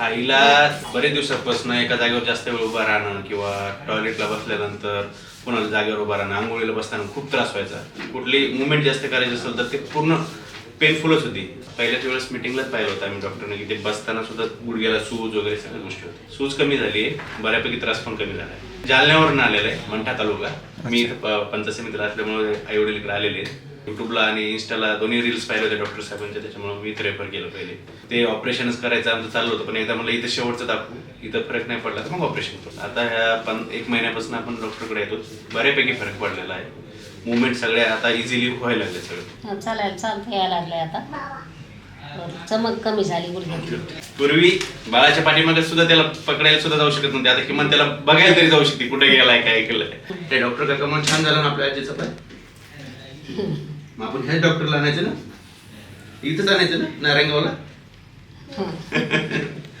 आईला बरेच दिवसापासून एका जागेवर जास्त वेळ उभा राहणं किंवा टॉयलेटला बसल्यानंतर कोणाला जागेवर उभा राहणं आंघोळीला बसताना खूप त्रास व्हायचा. कुठली मुवमेंट जास्त करायची असेल तर ते पूर्ण पेनफुलच होती. पहिल्याच वेळेस मिटिंगलाच पाहिलं होतं आम्ही डॉक्टरने की ते बसताना सुद्धा गुडघ्याला सूज वगैरे सगळ्या गोष्टी होत्या. सूज कमी झाली आहे बऱ्यापैकी त्रास पण कमी झाला. आहे जालन्यावरून आलेला आहे मंठा तालुका. मी इथं प- पंचायत समितीला असल्यामुळे आई वडील इकडे आलेले. युट्यूबला आणि इन्स्टाला दोन्ही रील्स पाहिले होते डॉक्टर साहेबांच्या त्याच्यामुळे मी इथं रेफर केलं पहिले. ते ऑपरेशनच करायचं आमचं चाललं होतं पण एकदा मला इथं शेवटचं दाखवू. इथं फरक नाही पडला तर मग ऑपरेशन करू. आता ह्या पण एक महिन्यापासून आपण डॉक्टरकडे येतो. बऱ्यापैकी फरक पडलेला आहे. मुवमेंट सगळ्या आता इझिली व्हायला लागले सगळं. हं, चालायला चालता यायला लागलंय आता. चमक कमी झाली गुडघ्याची पूर्वी बाळाच्या पाठीमागे सुद्धा त्याला पकडायला सुद्धा जाऊ शकत नव्हते. आता किमान त्याला बघायला तरी जाऊ शकते कुठे गेलाय काय केलंय. ते डॉक्टर काका म्हणून छान झालं ना आपल्या आजीचं पाय मग आपण ह्याच डॉक्टरला आणायचं ना? इथंच आणायचं ना? नारायणगावला.